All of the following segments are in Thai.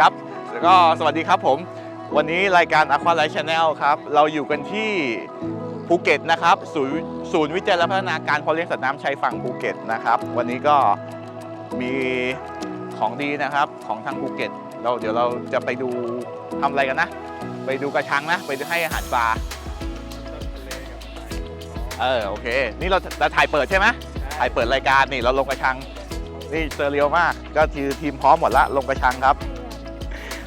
ครับแล้วก็สวัสดีครับผม วันนี้รายการ Aqua Life Channel ครับ เราอยู่กันที่ภูเก็ตนะครับศูนย์ศูนย์วิจัยและพัฒนาการเพาะเลี้ยงสัตว์น้ำชายฝั่งภูเก็ตนะครับ วันนี้ก็มีของดีนะครับของทางภูเก็ต เราเดี๋ยวเราจะไปดูทำอะไรกันนะ ไปดูกระชังนะ ไปให้อาหารปลาเออโอเค นี่เราเราถ่ายเปิดใช่ไหมถ่ายเปิดรายการนี่เราลงกระชัง นี่เซอร์เรียวมาก ก็คือทีมพร้อมหมดละลงกระชังครับ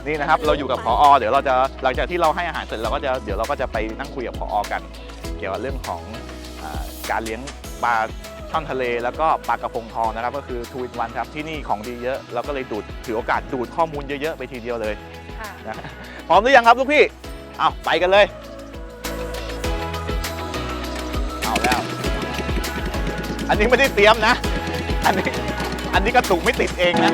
นี่นะครับ เราอยู่กับพอเดี๋ยวเราจะหลังจากที่เราให้อาหารเสร็จเราก็จะเดี๋ยวเราก็จะไปนั่งคุยกับพอกัน เกี่ยวกับเรื่องของอาการเลี้ยงปลาช่อนทะเล แล้วก็ปลากระพงทองนะครับ ก็คือทวินวันครับที่นี่ของดีเยอะเราก็เลยดูดถือโอกาสดูดข้อมูลเยอะๆไปทีเดียวเลยค่ะนะพร้อมหรือยังครับลูกพี่เอาไปกันเลยเอาแล้ว อันนี้ไม่ได้เตรียมนะ อันนี้อันนี้กระตุกไม่ติดเองนะ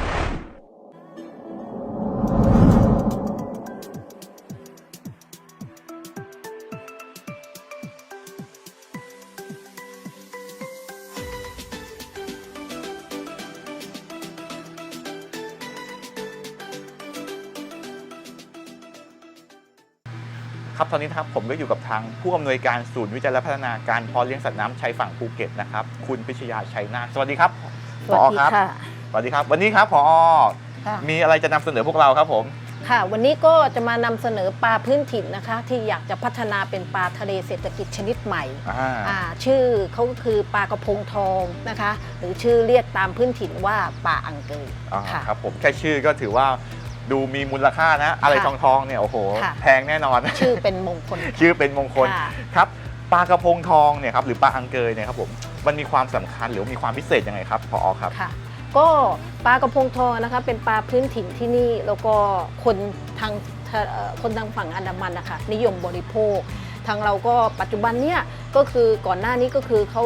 ครับตอนนี้นะครับผมก็อยู่กับทางผู้อำนวยการศูนย์วิจัยและพัฒนาการเพาะเลี้ยงสัตว์น้ำชายฝั่งภูเก็ตนะครับ คุณพิชยาชัยนาถสวัสดีครับสวัสดีครัค่ะสวัสดีครับ วันนี้ครับพอค่ะมีอะไรจะนำเสนอพวกเราครับผมค่ะ วันนี้ก็จะมานำเสนอปลาพื้นถิ่นนะคะ ที่อยากจะพัฒนาเป็นปลาทะเลเศรษฐกิจชนิดใหม่อ่าอ่าชื่อเขาก็คือปลากระพงทองนะคะ หรือชื่อเรียกตามพื้นถิ่นว่าปลาอังเกยอ่าค่ะครับผมแค่ชื่อก็ถือว่า ดูมีมูลค่านะ อะไรค่ะทองทองๆเนี่ยโอ้โหค่ะแพงแน่นอน ชื่อเป็นมงคลค่ะชื่อเป็นมงคลค่ะครับปลากระพงทองเนี่ยครับหรือปลาอังเกยเนี่ยครับผมมันมีความสำคัญหรือว่ามีความพิเศษยังไงครับพอครับค่ะก็ปลากระพงทองนะคะเป็นปลาพื้นถิ่นที่นี่แล้วก็คนทางเอ่อคนทางฝั่งอันดามันนะคะนิยมบริโภค ทางเราก็ปัจจุบันเนี่ยก็คือก่อนหน้านี้ก็คือเขา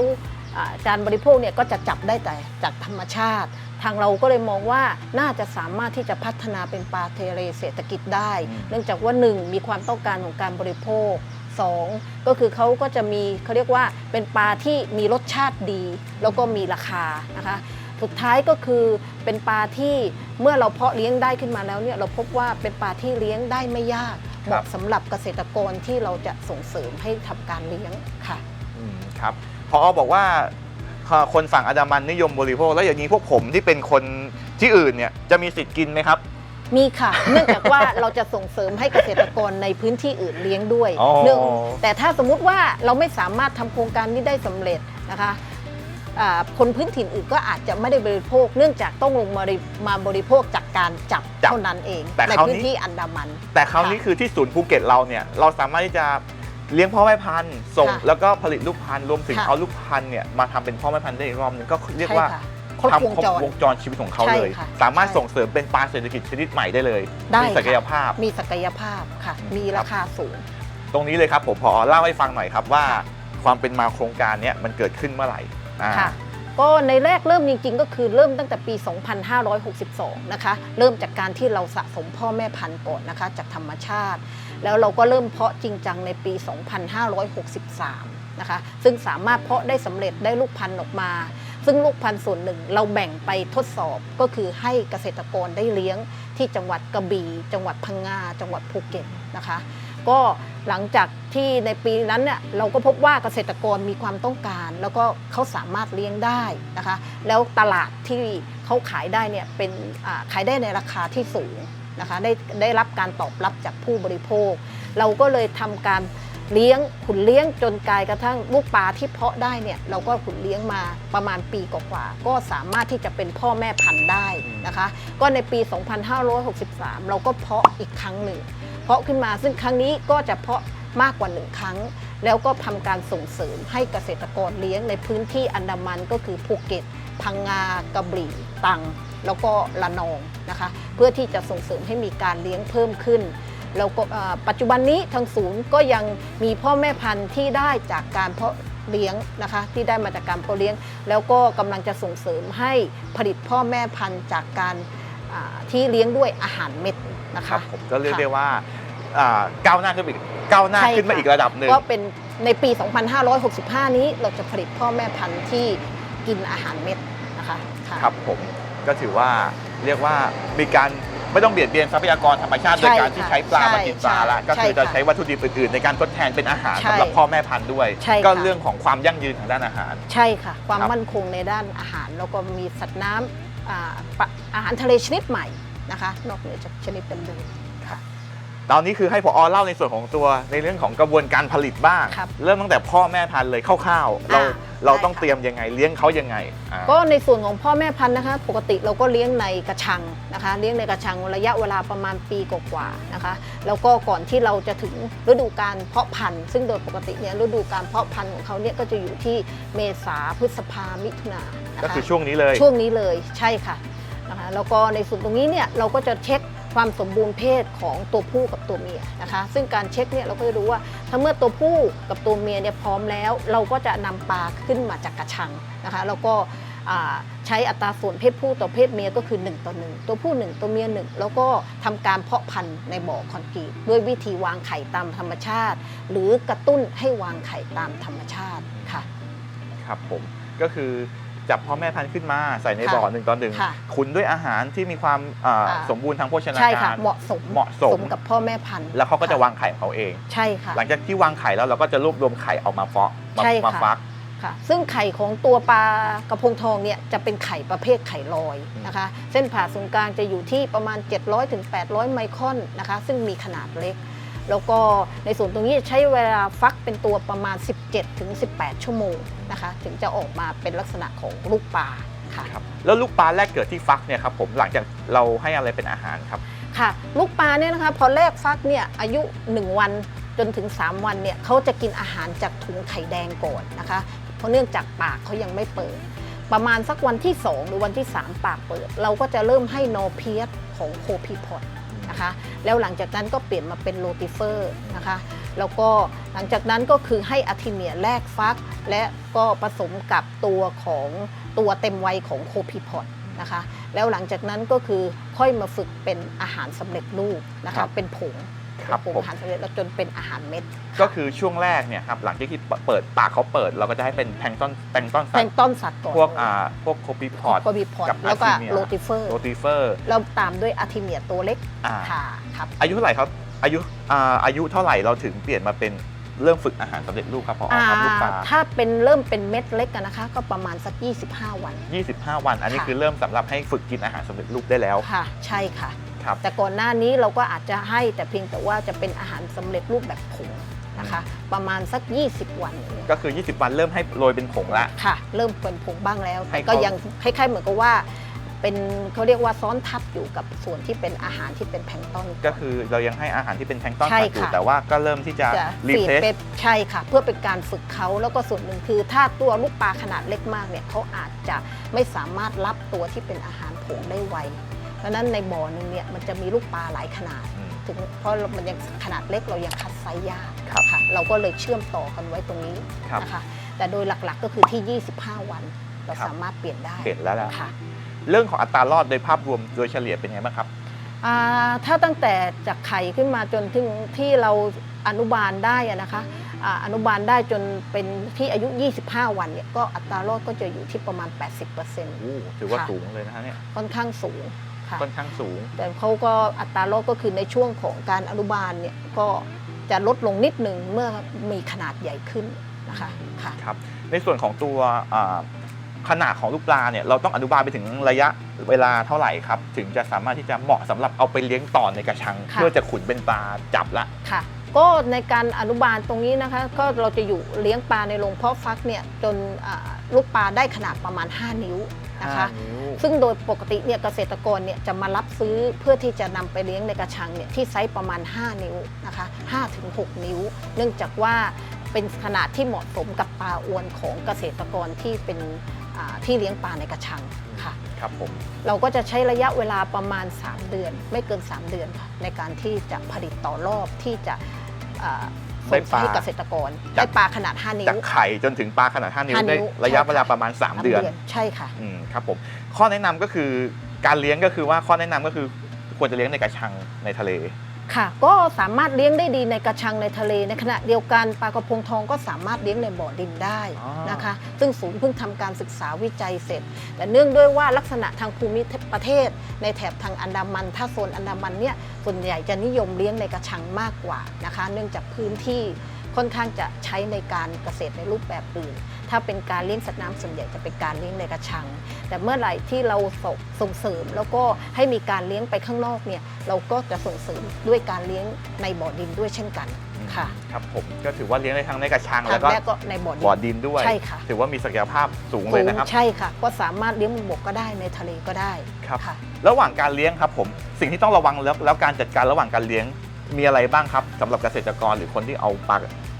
อ่าการบริโภคเนี่ยก็จะจับได้แต่จากธรรมชาติ ทางเราก็เลยมองว่าน่าจะสามารถที่จะพัฒนาเป็นปลาเทเลเศรษฐกิจได้อืมเนื่องจากว่า 1 มีความต้องการของการบริโภค 2 ก็คือเขาก็จะมีเขาเรียกว่าเป็นปลาที่มีรสชาติดี แล้วก็มีราคานะคะสุดท้ายก็คือเป็นปลาที่เมื่อเราเพาะเลี้ยงได้ขึ้นมาแล้วเนี่ยเราพบว่าเป็นปลาที่เลี้ยงได้ไม่ยากเหมาะสำหรับเกษตรกรที่เราจะส่งเสริมให้ทำการเลี้ยงค่ะอืมครับพอบอกว่า คนฝั่งอันดามันนิยมบริโภค แล้วอย่างนี้พวกผมที่เป็นคนที่อื่นเนี่ยจะมีสิทธิ์กินไหมครับ มีค่ะ เนื่องจากว่าเราจะส่งเสริมให้เกษตรกรในพื้นที่อื่นเลี้ยงด้วยอ๋อเนื่องแต่ถ้าสมมุติว่าเราไม่สามารถทำโครงการนี้ได้สำเร็จนะคะอ่าคนพื้นถิ่นอื่นก็อาจจะไม่ได้บริโภค เนื่องจากต้องลงมาริมาบริโภคจากการจับจับเท่านั้นเองแต่ในคราวนี้ พื้นที่อันดามัน แต่คราวนี้คือที่ศูนย์ภูเก็ตเราเนี่ยเราสามารถที่จะ เลี้ยงพ่อแม่พันธุ์ส่งค่ะแล้วก็ผลิตลูกพันธุ์รวมถึงค่ะเอาลูกพันธุ์เนี่ยมาทำเป็นพ่อแม่พันธุ์ได้อีกรอบหนึงก็เรียกใช่ว่าค่ะครบวงทำครบจรวงจรชีวิตของเขาใช่เลย ค่ะสามารถใช่ส่งเสริมเป็นปลาเศรษฐกิจชนิดใหม่ได้เลยได้มีศักยค่ะ ภาพ มีศักยภาพค่ะ มีราคาสูง ตรงนี้เลยครับผมพอเล่าให้ฟังหน่อยครับว่า ความเป็นมาโครงการเนี้ยมันเกิดขึ้นเมื่อไหร่อ่าค่ะ ก็ในแรกเริ่มจริง ๆ ก็คือเริ่มตั้งแต่ปี 2562 นะคะ เริ่มจากการที่เราสะสมพ่อแม่พันธุ์ก่อนนะคะ จากธรรมชาติ แล้วเราก็เริ่มเพาะจริงจังในปี 2563 นะคะ ซึ่งสามารถเพาะได้สำเร็จได้ลูกพันธุ์ออกมา ซึ่งลูกพันธุ์ส่วนหนึ่งเราแบ่งไปทดสอบก็คือให้เกษตรกรได้เลี้ยงที่จังหวัดกระบี่ จังหวัดพังงา จังหวัดภูเก็ตนะคะ ก็ หลังจากที่ในปีนั้นเนี่ยเราก็พบว่าเกษตรกรมีความต้องการ แล้วก็เขาสามารถเลี้ยงได้นะคะ แล้วตลาดที่เขาขายได้เนี่ยเป็นขายได้ในราคาที่สูงนะคะได้ได้รับการตอบรับจากผู้บริโภค เราก็เลยทำการเลี้ยงขุนเลี้ยงจนกลายกระทั่งลูกปลาที่เพาะได้เนี่ยเราก็ขุนเลี้ยงมาประมาณปีกว่าๆก็สามารถที่จะเป็นพ่อแม่พันธุ์ได้นะคะ ก็ในปี 2563 เราก็เพาะอีกครั้งหนึ่ง เพาะขึ้นมา ซึ่งครั้งนี้ก็จะเพาะมากกว่าหนึ่งครั้ง แล้วก็ทำการส่งเสริมให้เกษตรกรเลี้ยงในพื้นที่อันดามันก็คือภูเก็ต พังงากระบี่ตัง แล้วก็ละนองนะคะเพื่อที่จะส่งเสริมให้มีการเลี้ยงเพิ่มขึ้นแล้วก็ปัจจุบันนี้ทางศูนย์ก็ยังมีพ่อแม่พันธุ์ที่ได้จากการเพาะเลี้ยงนะคะที่ได้มาจากการเพาะเลี้ยง แล้วก็กำลังจะส่งเสริมให้ผลิตพ่อแม่พันธุ์จากการ ที่เลี้ยงด้วยอาหารเม็ดนะครัคะ บผมก็เรียกค่ะ ได้ว่าอ่าก้าวหน้าขึ้นไปอีกก้าวหน้าใช่ขึ้นมาค่ะอีกระดับหนึ่ง ก็เป็นในปี 2565 นี้เราจะผลิตพ่อแม่พันธุ์ที่กินอาหารเม็ดนะคะะครับผมก็ถือว่าเรียกว่ามีการไม่ต้องเบียดเบียนทรัพยากรธรรมชาติใช่โดยการที่ใช้ปลาใช่มากินปลาละใช่ก็คือใช่จะค่ะใช้วัตถุดิบอื่นๆ ในการทดแทนเป็นอาหารใช่สำหรับพ่อแม่พันธุ์ด้วย ใช่ค่ะก็เรื่องของความยั่งยืนทางด้านอาหาร ใช่ค่ะ ความครับ มั่นคงในด้านอาหาร แล้วก็มีสัตว์น้ำ อาอาหารทะเลชนิดใหม่นะคะ นอกเหนือจากชนิดเดิมๆ ตอนนี้คือให้พอเล่าในส่วนของตัวในเรื่องของกระบวนการผลิตบ้าง ครับเริ่มตั้งแต่พ่อแม่พันธุ์เลยคร่าวๆเราอ่าเราได้ต้องค่ะ เตรียมยังไงเลี้ยงเขายังไงอ่า ก็ในส่วนของพ่อแม่พันธุ์นะคะ ปกติเราก็เลี้ยงในกระชังนะคะ เลี้ยงในกระชังระยะเวลาประมาณปีกว่าๆนะคะ แล้วก็ก่อนที่เราจะถึงฤดูการเพาะพันธุ์ ซึ่งโดยปกติเนี่ยฤดูการเพาะพันธุ์ของเขาเนี่ยก็จะอยู่ที่เมษาพฤษภามิถุนานะคะก็คือช่วงนี้เลย ช่วงนี้เลยใช่ค่ะนะคะแล้วก็ในส่วนตรงนี้เนี่ยเราก็จะเช็ค ความสมบูรณ์เพศของตัวผู้กับตัวเมียนะคะ ซึ่งการเช็คเนี่ยเราก็จะรู้ว่า ถ้าเมื่อตัวผู้กับตัวเมียเนี่ยพร้อมแล้ว เราก็จะนำปลาขึ้นมาจากกระชังนะคะ แล้วก็ใช้อัตราส่วนเพศผู้ต่อเพศเมียก็คือ 1 ต่อ 1 ตัวผู้ 1 ตัวเมีย 1 แล้วก็ทำการเพาะพันธุ์ในบ่อคอนกรีตด้วยวิธีวางไข่ตามธรรมชาติ หรือกระตุ้นให้วางไข่ตามธรรมชาติค่ะ ครับผมก็คือ จับพ่อแม่พันธุ์ขึ้นมาใส่ในค่ะบ่อหนึ่งต่อหนึ่งค่ะขุนด้วยอาหารที่มีความอ่าอ่าสมบูรณ์ทางโภชนาใช่ค่ะ การ เหมาะสมเหมาะสม กับพ่อแม่พันธุ์แล้วเขาก็จะค่วางไข่ของเขาเอง ใช่ค่ะ หลังจากที่วางไข่แล้วเราก็จะรวบรวมไข่เอามาเฟาะมาใช่ค่ะ มาฟัก ค่ะ ซึ่งไข่ของตัวปลากระพงทองเนี่ยจะเป็นไข่ประเภทไข่ลอยนะคะ เส้นผ่าศูนย์กลางจะอยู่ที่ประมาณ 700ถึง800 ไมครอนนะคะ ซึ่งมีขนาดเล็ก แล้วก็ในส่วนตรงนี้ใช้เวลาฟักเป็นตัวประมาณ 17ถึง18 ชั่วโมงนะคะถึงจะออกมาเป็นลักษณะของลูกปลาค่ะครับแล้วลูกปลาแรกเกิดที่ฟักเนี่ยครับผมหลังจากเราให้อะไรเป็นอาหารครับค่ะ ลูกปลาเนี่ยนะคะพอแรกฟักเนี่ยอายุ 1 วันจนถึง 3 วันเนี่ยเขาจะกินอาหารจากถุงไข่แดงก่อนนะคะเพราะเนื่องจากปากเขายังไม่เปิด ประมาณสักวันที่ 2 หรือวันที่ 3 ปากเปิด เราก็จะเริ่มให้โนเพียสของโคพีพอด นะคะ แล้วหลังจากนั้นก็เปลี่ยนมาเป็นโรติเฟอร์นะคะ แล้วก็หลังจากนั้นก็คือให้อะทิเมียแรกฟัก และก็ผสมกับตัวของตัวเต็มวัยของโคพีพอดนะคะ แล้วหลังจากนั้นก็คือค่อยมาฝึกเป็นอาหารสำเร็จรูปนะครัคะ บ เป็นผง ครับเป็นผงผม อาหารสำเร็จแล้วจนเป็นอาหารเม็ดก็คือช่วงแรกเนี่ยครับหลังจากที่เปิดปากเขาเปิด เราก็จะให้เป็นแพลงก์ต้นแพลงก์ต้นแพสัลตงว์ก์ต้นสัตว์ก่อนพวกอ่าพวกโคปิพอดก็มีพอดกับแล้วก็ Artemia โรติเฟอร์ โรติเฟอร์แล้วตามด้วยอะทิเมียตัวเล็กอ่าค่ะครับ อายุเท่าไหร่ครับอายุอ่าอายุเท่าไหร่เราถึงเปลี่ยนมาเป็นเริ่มฝึกอาหารสำเร็จรูปครับพอครับลูกปลาถ้าเป็นเริ่มเป็นเม็ดเล็กอะนะคะ ก็ประมาณสัก 25 วัน 25 วัน อันนี้ค่ะ คือเริ่มสำหรับให้ฝึกกินอาหารสำเร็จรูปได้แล้ว ค่ะ ใช่ค่ะ ครับแต่ก่อนหน้านี้เราก็อาจจะให้แต่เพียงแต่ว่าจะเป็นอาหารสำเร็จรูปแบบผงนะคะประมาณสัก 20 วันอย่างเงี้ยก็คือ 20 วันเริ่มให้โรยเป็นผงละ ค่ะ เริ่มเป็นผงบ้างแล้วให้แต่ก็เขายังคล้ายๆเหมือนกับว่า เป็นเขาเรียกว่าซ้อนทับอยู่กับส่วนที่เป็นอาหารที่เป็นแพลงก์ต้น ก็คือเรายังให้อาหารที่เป็นแพลงก์ต้นใช่สัตว์อยู่ ค่ะ แต่ว่าก็เริ่มที่จะจะรีฟีดเพลซเป็นใช่ค่ะ เพื่อเป็นการฝึกเขาแล้วก็ส่วนหนึ่งคือ ถ้าตัวลูกปลาขนาดเล็กมากเนี่ยเขาอาจจะไม่สามารถรับตัวที่เป็นอาหารผงได้ไวเพ ราะฉะนั้นในบ่อหนึงเนี่ยมันจะมีลูกปลาหลายขนาด ถึงเพราะมันยังขนาดเล็กเรายังคัดไซส์ยากครับค่ะเราก็เลยเชื่อมต่อกันไว้ตรงนี้ครับนะคะแต่โดยหลักๆก็คือที่ 25 วัน เราครับสามารถเปลี่ยนได้เปลี่ยนแล้วล่ะค่ะเรื่องของอัตรารอดโดยภาพรวมโดยเฉลี่ยเป็นไงบ้างครับอ่าถ้าตั้งแต่จากไข่ขึ้นมาจนถึงที่เราอนุบาลได้อะนะคะอ่าอนุบาลได้จนเป็นที่อายุ 25 วันเนี่ยก็อัตรารอดก็จะอยู่ที่ประมาณ 80%โอ้ถือว่าค่ะสูงเลยนะฮะเนี่ยค่อนข้างสูง ค่ะ ค่อนข้างสูง แต่เขาก็อัตรารอดก็คือในช่วงของการอนุบาลเนี่ยก็จะลดลงนิดหนึ่งเมื่อมีขนาดใหญ่ขึ้นนะคะค่ะ ครับในส่วนของตัวอ่าขนาดของลูกปลาเนี่ยเราต้องอนุบาลไปถึงระยะเวลาเท่าไหร่ครับ ถึงจะสามารถที่จะเหมาะสำหรับเอาไปเลี้ยงต่อในกระชัง ค่ะ เพื่อจะขุนเป็นปลาจับละ ค่ะ ก็ในการอนุบาลตรงนี้นะคะ ก็เราจะอยู่เลี้ยงปลาในโรงเพาะฟักเนี่ยจนอ่า ลูกปลาได้ขนาดประมาณ 5 นิ้วนะคะห้านิ้วซึ่งโดยปกติเนี่ยเกษตรกรเนี่ยจะมารับซื้อเพื่อที่จะนำไปเลี้ยงในกระชังเนี่ยที่ไซส์ประมาณ 5 นิ้วนะคะ5ถึง6นิ้ว เนื่องจากว่าเป็นขนาดที่เหมาะสมกับปลาอวนของเกษตรกรที่เป็นอ่าที่เลี้ยงปลาในกระชังค่ะครับผมเราก็จะใช้ระยะเวลาประมาณ 3 เดือน ไม่เกิน 3 เดือนค่ะในการที่จะผลิตต่อรอบที่จะอ่าได้ ส่งปลาให้เกษตรกรจากได้ปลาขนาด 5 นิ้จากวไข่จนถึงปลาขนาด 5 นิ้วห้านิ้ได้วระยะใช่ค่ะเวลาประมาณ 3 เดือน ใช่ค่ะอืมครับผมข้อแนะนำก็คือการเลี้ยงก็คือว่าข้อแนะนำก็คือควรจะเลี้ยงในกระชังในทะเล ค่ะ ก็สามารถเลี้ยงได้ดีในกระชังในทะเล ในขณะเดียวกันปลากระพงทองก็สามารถเลี้ยงในบ่อดินได้อ๋อนะคะ ซึ่งศูนย์เพิ่งทำการศึกษาวิจัยเสร็จ แต่เนื่องด้วยว่าลักษณะทางภูมิประเทศ ในแถบทางอันดามัน ถ้าโซนอันดามันเนี่ยส่วนใหญ่จะนิยมเลี้ยงในกระชังมากกว่านะคะ เนื่องจากพื้นที่ค่อนข้างจะใช้ในการเกษตรในรูปแบบอื่น ถ้าเป็นการเลี้ยงสัตว์น้ำส่วนใหญ่จะเป็นการเลี้ยงในกระชัง แต่เมื่อไหร่ที่เราสส่งเสริม แล้วก็ให้มีการเลี้ยงไปข้างนอกเนี่ยเราก็จะส่งเสริมด้วยการเลี้ยงในบ่อดินด้วยเช่นกันค่ะครับผมก็ถือว่าเลี้ยงได้ทั้งในกระชังทาแล้วงก็แรกก็ในบ่อดินบ่อดินด้วยใช่ค่ะถือว่ามีศักยภาพสูงเลยนะครับใช่ค่ะ ก็สามารถเลี้ยงบนบกก็ได้ในทะเลก็ได้ครับค่ะระหว่างการเลี้ยงครับผมสิ่งที่ต้องระวังแล้วแล้วการจัดการระหว่างการเลี้ยงมีอะไรบ้างครับสำหรับเกษตรกรหรือคนที่เอาปลา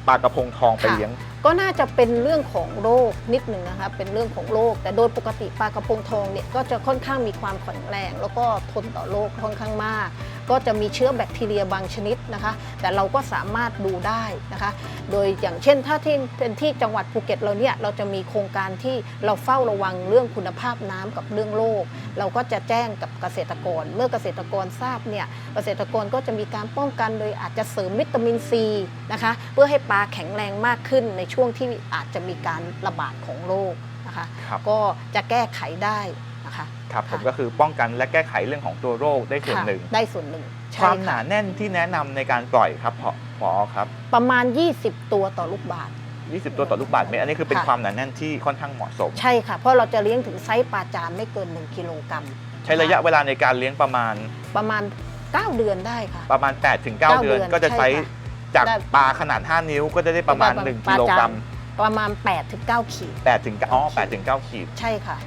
ปลากระพงทองไปค่ะเลี้ยง ก็น่าจะเป็นเรื่องของโรคนิดหนึ่งนะคะเป็นเรื่องของโรคแต่โดยปกติปลากระพงทองเนี่ยก็จะค่อนข้างมีความแข็งแรง แล้วก็ทนต่อโรคค่อนข้างมาก ก็จะมีเชื้อแบคทีเรียบางชนิดนะคะ แต่เราก็สามารถดูได้นะคะ โดยอย่างเช่นถ้าที่เป็นที่จังหวัดภูเก็ตเราเนี่ยเราจะมีโครงการที่เราเฝ้าระวังเรื่องคุณภาพน้ำกับเรื่องโรคเราก็จะแจ้งกับเกษตรกร เมื่อเกษตรกรทราบเนี่ยเกษตรกรก็จะมีการป้องกันโดยอาจจะเสริมวิตามินซีนะคะ เพื่อให้ปลาแข็งแรงมากขึ้นในช่วงที่อาจจะมีการระบาดของโรคนะคะครับก็จะแก้ไขได้นะ คะครับผมค่ะก็คือป้องกันและแก้ไขเรื่องของตัวโรคได้ส่วนค่ะหนึ่ง ได้ส่วนหนึ่งใช่ความหนาค่ะแน่นที่แนะนำในการปล่อยครับพอพอครับ ประมาณ 20 ตัวต่อลูกบาศก์20 ตัวต่อลูกบาศก์เมตรอันนี้คือเป็นค่ะความหนาแน่นที่ค่อนข้างเหมาะสม ใช่ค่ะ เพราะเราจะเลี้ยงถึงไซส์ปลาจานไม่เกิน 1 กิโลกรัม ใช้ระยะเวลาในการเลี้ยงประมาณ ประมาณ 9 เดือนได้ค่ะ ประมาณ 8 ถึง 9เก้าเดือนเดือนก็จะใช้ใช่ค่ะจากได้ปลาขนาด 5 นิ้วก็จะได้ประมาณประมาณ1ปลากิโลกรัมจประมาณ8ถึง9ขีด8ถึงอ๋อ8ถึง9ขีด ใช่ค่ะ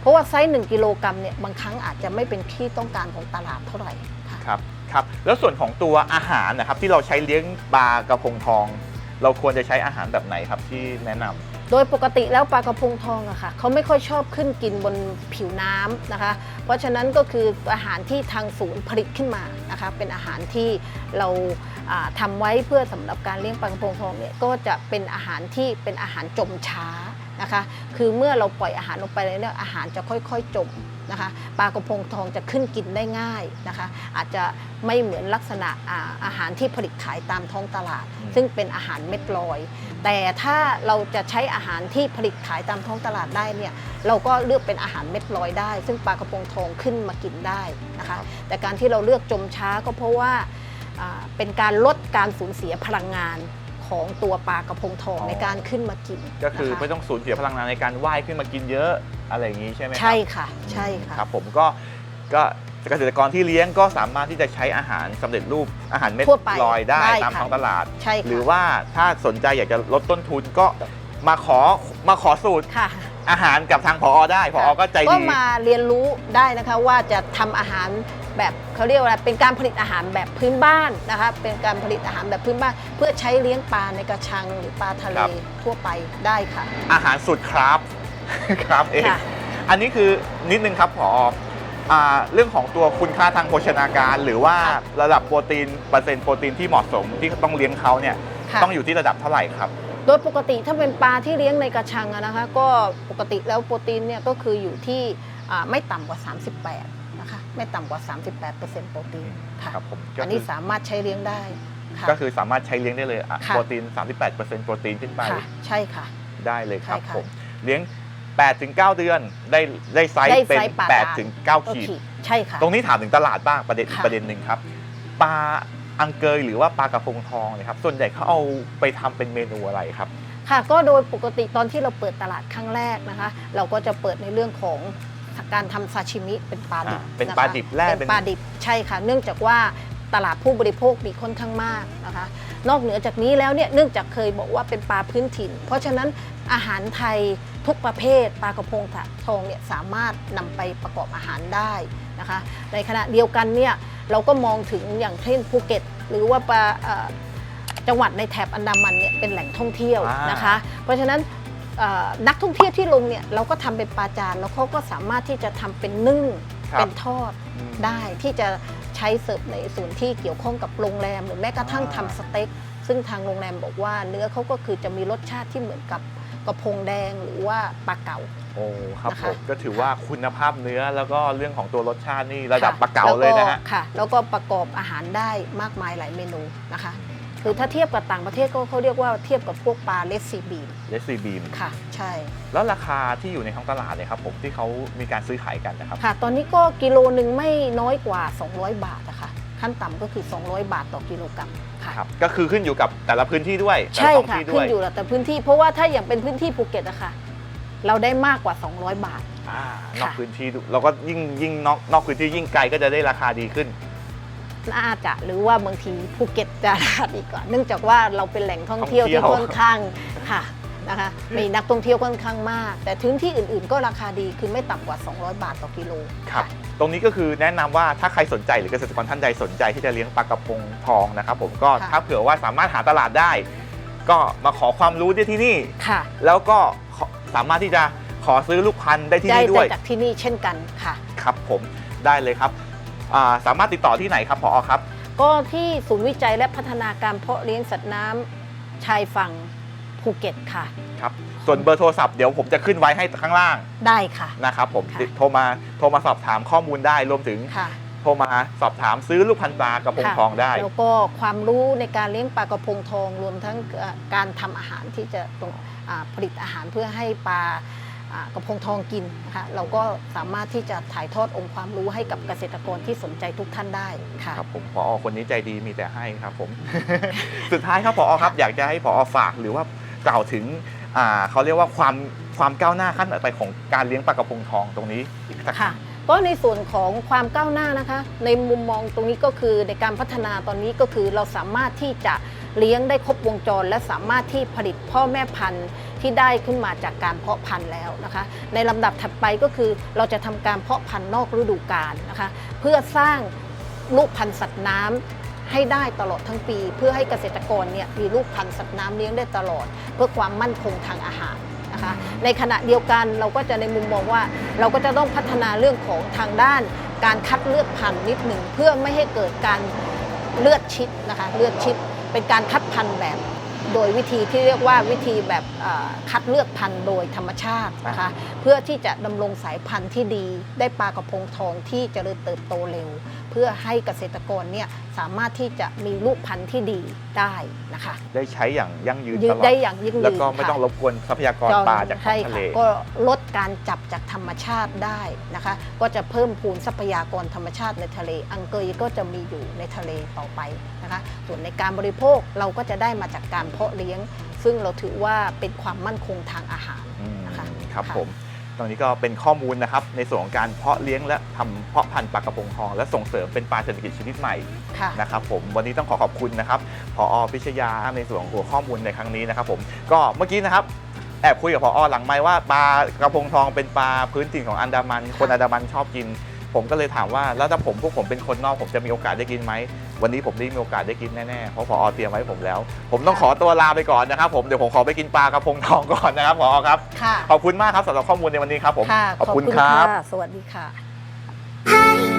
เพราะว่าไซส์1กิโลกรัมเนี่ยบางครั้งอาจจะไม่เป็นที่ต้องการของตลาดเท่าไหร่ค่ะครับครับแล้วส่วนของตัวอาหารนะครับที่เราใช้เลี้ยงปลากระพงทอง เราควรจะใช้อาหารแบบไหนครับที่แนะนำโดยปกติแล้วปลากระพงทองอะค่ะเขาไม่ค่อยชอบขึ้นกินบนผิวน้ำนะคะ เพราะฉะนั้นก็คืออาหารที่ทางศูนย์ผลิตขึ้นมานะคะเป็นอาหารที่เราอ่าทำาไว้เพื่อสำหรับการเลี้ยงปลากระพงทองเนี่ยก็จะเป็นอาหารที่เป็นอาหารจมช้า นะคะ คือเมื่อเราปล่อยอาหารลงไปเลยเนี่ยอาหารจะค่อยๆจมนะคะปลากระพงทองจะขึ้นกินได้ง่ายนะคะ อาจจะไม่เหมือนลักษณะอาอาหารที่ผลิตขายตามท้องตลาดอืมซึ่งเป็นอาหารเม็ดลอย แต่ถ้าเราจะใช้อาหารที่ผลิตขายตามท้องตลาดได้เนี่ยเราก็เลือกเป็นอาหารเม็ดลอยได้ ซึ่งปลากระพงทองขึ้นมากินได้นะคะ แต่การที่เราเลือกจมช้าก็เพราะว่าอ่าเป็นการลดการสูญเสียพลังงาน ของตัวปลากระพงทองอ๋อในการขึ้นมากินก็คือนะคะไม่ต้องสูญเสียพลังงานในการว่ายขึ้นมากินเยอะอะไรอย่างนี้ใช่ไหมครับใช่ค่ะ ใช่ค่ะครับผมก็ก็เกษตรกรที่เลี้ยงก็สามารถที่จะใช้อาหารสำเร็จรูปอาหารเม็ดทั่วไปลอยได้ได้ตามค่ะท้องตลาดใช่ค่ะหรือว่าถ้าสนใจอยากจะลดต้นทุนก็มาขอมาขอสูตรค่ะอาหารกับทางพอได้พอก็ใจก็ดีมาเรียนรู้ได้นะคะว่าจะทำอาหาร แบบเขาเรียกว่าอะไรเป็นการผลิตอาหารแบบพื้นบ้านนะคะเป็นการผลิตอาหารแบบพื้นบ้าน เพื่อใช้เลี้ยงปลาในกระชังหรือปลาทะเลครับ ทั่วไปได้ค่ะ อาหารสุดครับ ครับเองค่ะ อันนี้คือนิดนึงครับพออ่าเรื่องของตัวคุณค่าทางโภชนาการ หรือว่าระดับโปรตีนเปอร์เซ็นต์โปรตีนที่เหมาะสมที่ต้องเลี้ยงเขาเนี่ยค่ะ ต้องอยู่ที่ระดับเท่าไหร่ครับ โดยปกติถ้าเป็นปลาที่เลี้ยงในกระชังอะนะคะ ก็ปกติแล้วโปรตีนเนี่ยก็คืออยู่ที่อ่าไม่ต่ำกว่า 38นะคะ ไม่ต่ำกว่า 38%โปรตีนค่ะครับผมก็อันคืนี้อสามารถใช้เลี้ยงได้ค่ะ ก็คือสามารถใช้เลี้ยงได้เลยอะค่ะ โปรตีน 38%โปรตีนขึ้นไป ค่ะใช่ค่ะ ได้เลยครับใช่ค่ะผมเลี้ยง8ถึง9เดือนได้ได้ไซส์ได้เป็น ไซส์ปลา8ถึงก็9ขีดขีด ใช่ค่ะ ตรงนี้ถามถึงตลาดบ้างประเด็นค่ะ ประเด็นหนึ่งครับปลาอังเกยหรือว่าปลากระพงทองเนี่ยครับส่วนใหญ่เขาเอาไปทำเป็นเมนูอะไรครับ ค่ะก็โดยปกติตอนที่เราเปิดตลาดครั้งแรกนะคะ เราก็จะเปิดในเรื่องของ การทำซาชิมิเป็นปลาดิบอ่าเป็นนะคะปลาดิบแร่เป็นปลาดิบใช่ค่ะ เนื่องจากว่าตลาดผู้บริโภคมีค่อนข้างมากนะคะ นอกเหนือจากนี้แล้วเนี่ยเนื่องจากเคยบอกว่าเป็นปลาพื้นถิ่น เพราะฉะนั้นอาหารไทยทุกประเภทปลากระพงทองเนี่ยสามารถนำไปประกอบอาหารได้นะคะ ในขณะเดียวกันเนี่ยเราก็มองถึงอย่างเช่นภูเก็ต หรือว่าปลาเอ่อจังหวัดในแถบอันดามันเนี่ยเป็นแหล่งท่องเที่ยวอ่าน นะคะ เพราะฉะนั้นเอ่อ นักท่องเที่ยวที่ลงเนี่ยเราก็ทำเป็นปลาจานแล้วเขาก็สามารถที่จะทำเป็นนึ่งครับเป็นทอดอืมได้ที่จะใช้เสิร์ฟในส่วนที่เกี่ยวข้องกับโรงแรม หรือแม้กระทั่งอ่าทำสเต็กซึ่งทางโรงแรมบอกว่าเนื้อเขาก็คือจะมีรสชาติที่เหมือนกับกระพงแดงหรือว่าปลาเก๋าโอ้ครับนะคะผมก็ถือว่าคุณภาพเนื้อแล้วก็เรื่องของตัวรสชาตินี่ระดับค่ปลาเก๋าเลยนะฮะแวก็ค่ะ แล้วก็ประกอบอาหารได้มากมายหลายเมนูนะคะ คือถ้าเทียบกับต่างประเทศก็เขาเรียกว่าเทียบกับพวกปลาเลสซีบีนเลสซีบีมค่ะ ใช่ แล้วราคาที่อยู่ในท้องตลาดเนี่ยครับผมที่เขามีการซื้อขายกันนะครับ ค่ะ ตอนนี้ก็กิโลหนึ่งไม่น้อยกว่า 200 บาทนะคะขั้นต่ำก็คือ 200 บาทต่อกิโลกรัมค่ะ ครับก็คือขึ้นอยู่กับแต่ละพื้นที่ด้วยแต่ใช่ละท้องค่ะที่ด้ขึ้วนยอยู่แล้วแต่พื้นที่เพราะว่าถ้าอย่างเป็นพื้นที่ภูเก็ตอะค่ะ เราได้มากกว่า 200 บาท อ่านอกค่ะ พื้นที่ดูเราก็ยิ่งยิ่งนอกนอกพื้นที่ยิ่งไกลก็จะได้ราคาดีขึ้น น่าจะหรือว่าบางทีภูเก็ตจะราคาดีกว่าเนื่องจากว่าเราเป็นแหล่งท่องเที่ยวท่องเที่ที่ยวค่อนข้างค่ะนะคะมีนักท่องเที่ยวค่อนข้างมาก แต่พื้นที่อื่นๆก็ราคาดีคือไม่ต่ำกว่า 200 บาทต่อกิโลครับตรงนี้ก็คือแนะนำว่าถ้าใครสนใจหรือเกษตรกรท่านใดสนใจที่จะเลี้ยงปลากระพงทองนะครับผมก็ค่ะถ้าเผื่อว่าสามารถหาตลาดได้ ก็มาขอความรู้ได้ที่นี่ค่ะ แล้วก็ขอสามารถที่จะขอซื้อลูกพันธุ์ได้ที่ได้นี่ด้วยจากที่นี่เช่นกันค่ะ ครับผมได้เลยครับ อ่าสามารถติดต่อที่ไหนครับพอครับ ก็ที่ศูนย์วิจัยและพัฒนาการเพาะเลี้ยงสัตว์น้ำชายฝั่งภูเก็ตค่ะ ครับ ส่วนเบอร์โทรศัพท์เดี๋ยวผมจะขึ้นไว้ให้ข้างล่างได้ค่ะ นะครับผมค่ะ ติดโทรมาโทรมาสอบถามข้อมูลได้รวมถึง ค่ะ โทรมาสอบถามซื้อลูกพันธุ์ปลากระพงค่ะทองได้ แล้วก็ความรู้ในการเลี้ยงปลากระพงทองรวมทั้งเอ่อการทำอาหารที่จะตรงอ่าผลิตอาหารเพื่อให้ปลาอ่า กระพงทองกินนะคะเราก็สามารถที่จะถ่ายทอดองค์ความรู้ให้กับเกษตรกรที่สนใจทุกท่านได้ค่ะ ครับผมพอคนนี้ใจดีมีแต่ให้ครับผม สุดท้ายครับพอครับ อยากจะให้พอฝากหรือว่ากล่าวถึงอ่าเขาเรียกว่าความความก้าวหน้าขั้นต่อไปของการเลี้ยงปลากระพงทองตรงนี้อีกสักค่ะก็ในส่วนของความก้าวหน้านะคะ ในมุมมองตรงนี้ก็คือในการพัฒนาตอนนี้ก็คือเราสามารถที่จะเลี้ยงได้ครบวงจร และสามารถที่ผลิตพ่อแม่พันธุ์ ที่ได้ขึ้นมาจากการเพาะพันธุ์แล้วนะคะ ในลำดับถัดไปก็คือเราจะทำการเพาะพันธุ์นอกฤดูกาลนะคะ เพื่อสร้างลูกพันธุ์สัตว์น้ำให้ได้ตลอดทั้งปี เพื่อให้เกษตรกรเนี่ยมีลูกพันธุ์สัตว์น้ำเลี้ยงได้ตลอด เพื่อความมั่นคงทางอาหารนะคะในขณะเดียวกันเราก็จะในมุมมองว่า เราก็จะต้องพัฒนาเรื่องของทางด้าน การคัดเลือกพันธุ์นิดหนึ่งเพื่อไม่ให้เกิดการเลือดชิดนะคะเลือดชิดเป็นการคัดพันธุ์แบบ โดยวิธีที่เรียกว่าวิธีแบบเอ่อคัดเลือกพันธุ์โดยธรรมชาตินะคะเพื่อที่จะดำรงสายพันธุ์ที่ดีได้ปลากระพงทองที่เจริญเติบโตเร็วเพื่อให้เกษตรกรเนี่ยสามารถที่จะมีลูกพันธุ์ที่ดีได้นะคะได้ใช้อย่างยั่งยืนยืตนลอดได้อย่างยิ่งยืนแล้วก็ไม่ค่ะต้องรบกวนทรัพยากรปลาจากท้อใช่งทะค่ะเลก็ลดการจับจากธรรมชาติได้นะคะ ก็จะเพิ่มพูนทรัพยากรธรรมชาติในทะเล อังเกยก็จะมีอยู่ในทะเลต่อไปนะคะ ส่วนในการบริโภคเราก็จะได้มาจากการเพาะเลี้ยง ซึ่งเราถือว่าเป็นความมั่นคงทางอาหารอืมนะคะครับค่ะผม ตรงนี้ก็เป็นข้อมูลนะครับในส่วนของการเพาะเลี้ยงและทำเพาะพันธุ์ปลากระพงทอง และส่งเสริมเป็นปลาเศรษฐกิจชนิดใหม่ค่ะ นะครับผมวันนี้ต้องขอขอบคุณนะครับพอพิชยาในส่วนของหัวข้อมูลในครั้งนี้นะครับผมก็เมื่อกี้นะครับแอบคุยกับพอหลังไม้ว่าปลากระพงทองเป็นปลาพื้นถิ่นของอันดามัน คนอันดามันชอบกิน ผมก็เลยถามว่าแล้วถ้าผมพวกผมเป็นคนนอกผมจะมีโอกาสได้กินไหม วันนี้ผมได้มีโอกาสได้กินแน่ๆ เพราะพอเตรียมไว้ให้ผมแล้ว ผมต้องขอตัวลาไปก่อนนะครับผมเดี๋ยวผมขอไปกินปลากระพงทองก่อนนะครับพอครับค่ะขอบคุณมากครับสำหรับข้อมูลในวันนี้ครับผมค่ะขอบคุณครับะสวัสดีค่ะ Hey,